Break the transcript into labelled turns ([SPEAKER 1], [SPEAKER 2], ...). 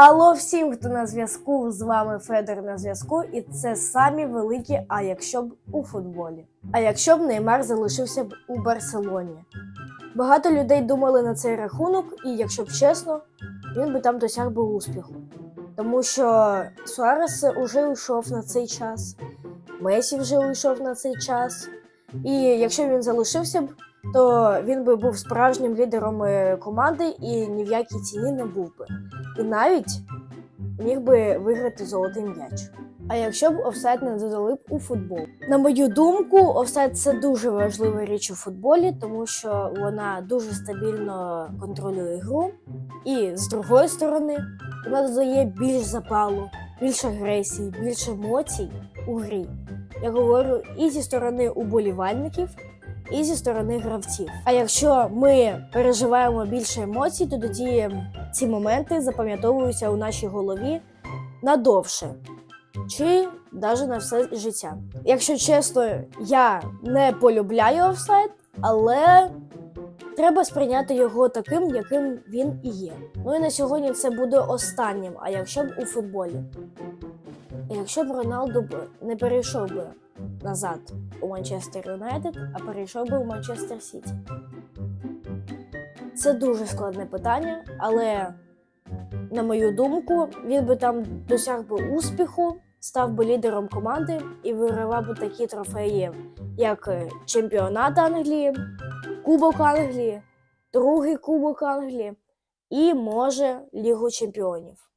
[SPEAKER 1] Алло всім, хто на зв'язку, з вами Федор на зв'язку, і це самі великі, а якщо б у футболі. А якщо б Неймар залишився б у Барселоні. Багато людей думали на цей рахунок, і якщо б чесно, він би там досяг би успіху. Тому що Суарес уже йшов на цей час, Месі вже йшов на цей час. І якщо він залишився б, то він би був справжнім лідером е, команди і ні в якій ціні не був би. І навіть міг би виграти золотий м'яч. А якщо б офсайд не додали б у футбол? На мою думку, офсайд це дуже важлива річ у футболі, тому що вона дуже стабільно контролює гру. І з другої сторони, вона додає більш запалу, більше агресії, більше емоцій у грі. Я говорю і зі сторони уболівальників, і зі сторони гравців. А якщо ми переживаємо більше емоцій, то тоді ці моменти запам'ятовуються у нашій голові надовше. Чи навіть на все життя. Якщо чесно, я не полюбляю офсайд, але треба сприйняти його таким, яким він і є. Ну і на сьогодні це буде останнім, а якщо б у футболі. Якщо б Роналду не перейшов би назад у Манчестер Юнайтед, а перейшов би у Манчестер Сіті. Це дуже складне питання, але на мою думку, він би там досяг би успіху, став би лідером команди і вигравав би такі трофеї, як е, чемпіонат Англії, Кубок Англії, другий Кубок Англії і може Лігу Чемпіонів.